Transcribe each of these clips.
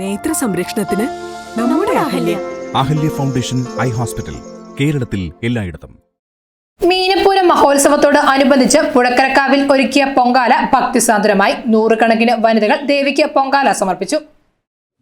നേത്ര സംരക്ഷണത്തിന് നമ്മുടെ Ahalya. Ahalya foundation eye hospital കേരളത്തിൽ എല്ലായിടത്തും. മീനപ്പൂരം മഹോത്സവത്തോട് അനുബന്ധിച്ച് പുഴക്കരക്കാവിൽ ഒരുക്കിയ പൊങ്കാല ഭക്തിസാന്ദ്രമായി നൂറുകണക്കിന് വനിതകൾ ദേവിക്ക് പൊങ്കാല സമർപ്പിച്ചു.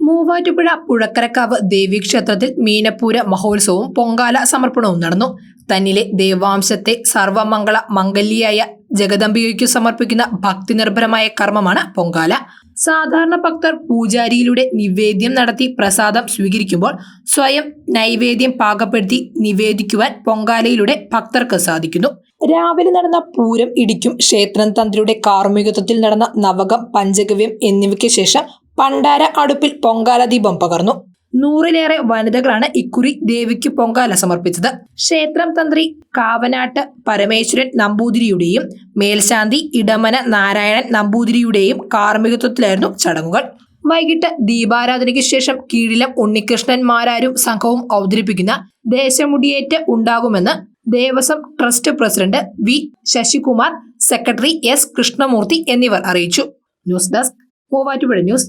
മൂവാറ്റുപുഴ പുഴക്കരക്കാവ് ദേവീക്ഷേത്രത്തിൽ മീനപ്പൂര മഹോത്സവവും പൊങ്കാല സമർപ്പണവും നടന്നു. തന്നിലെ ദേവാംശത്തെ സർവമംഗള മംഗല്യായ ജഗദംബികയ്ക്കു സമർപ്പിക്കുന്ന ഭക്തി നിർഭരമായ കർമ്മമാണ് പൊങ്കാല. സാധാരണ ഭക്തർ പൂജാരിയിലൂടെ നിവേദ്യം നടത്തി പ്രസാദം സ്വീകരിക്കുമ്പോൾ സ്വയം നൈവേദ്യം പാകപ്പെടുത്തി നിവേദിക്കുവാൻ പൊങ്കാലയിലൂടെ ഭക്തർക്ക് സാധിക്കുന്നു. രാവിലെ നടന്ന പൂരം ഇടിക്കും ക്ഷേത്രം തന്ത്രിയുടെ കാർമ്മികത്വത്തിൽ നടന്ന നവകം പഞ്ചഗവ്യം എന്നിവയ്ക്ക് ശേഷം പണ്ടാര അടുപ്പിൽ പൊങ്കാല ദീപം പകർന്നു. നൂറിലേറെ വനിതകളാണ് ഇക്കുറി ദേവിക്ക് പൊങ്കാല സമർപ്പിച്ചത്. ക്ഷേത്രം തന്ത്രി കാവനാട്ട് പരമേശ്വരൻ നമ്പൂതിരിയുടെയും മേൽശാന്തി ഇടമന നാരായണൻ നമ്പൂതിരിയുടെയും കാർമ്മികത്വത്തിലായിരുന്നു ചടങ്ങുകൾ. വൈകിട്ട് ദീപാരാധനയ്ക്ക് ശേഷം കീഴിലം ഉണ്ണികൃഷ്ണന്മാരാരും സംഘവും അവതരിപ്പിക്കുന്ന ദേശമുടിയേറ്റ് ഉണ്ടാകുമെന്ന് Devaswom trust president V Sasikumar secretary S Krishnamoorthy എന്നിവർ അറിയിച്ചു. News desk Muvattupuzha news.